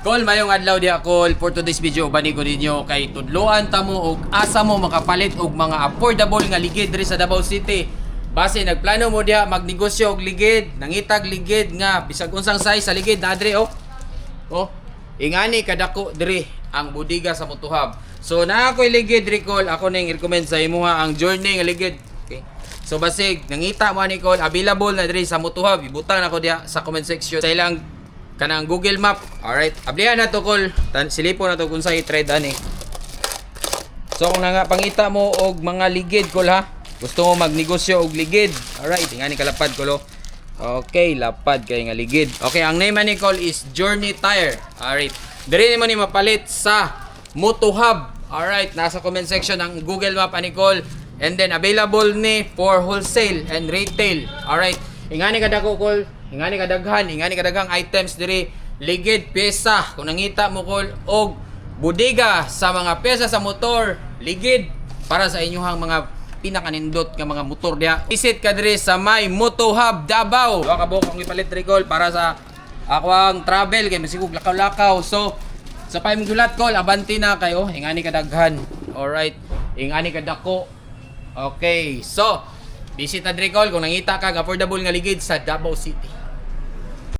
Kol, mayong adlaw diha kol for today's video bani ko ninyo kay tudloan ta mo og asa mo makapalit og mga affordable nga ligid diri sa Davao City. Base nagplano mo diha magnegosyo og ligid, nangitag ligid nga bisag unsang size sa ligid na diri oh. Oh, ingani kadako diri ang budiga sa Mutuhab. So naa ko'y ligid kol, ako ning recommend sa imuha ang journey nga ligid. Okay. So basig nangita mo ni kol available na diri sa Mutuhab. Ibutang ako diha sa comment section sa ilang kanang Google Map. Alright, ablihan na to kol. Tan silipo na to kung sa i-trade ani. So kung nga pangita mo og mga ligid kol ha. Gusto mo magnegosyo og ligid. Alright, ingani kalapad kolo. Okay, lapad kay nga ligid. Okay, ang name ni call is Journey Tire. Alright. Diri mo ni mapalit sa Moto Hub. Alright, nasa comment section ang Google Map ani call. And then available ni for wholesale and retail. Alright. Ingani kadako call. Ingani kadaghan, ingani kadaghang items diri ligid pyesa kung nangita mo call og budiga sa mga pyesa sa motor, ligid para sa inyong mga pinakanindot nga mga motor diha. Visit ka diri sa may Moto Hub Davao. Wa ka buok ang ipalit recall para sa ako ang travel kay masigug lakaw-lakaw. So sa paimgulat call abanti na kayo ingani kadaghan. Alright. Ingani kadako. Okay. So diri call kung nangita ka affordable nga ligid sa Davao City.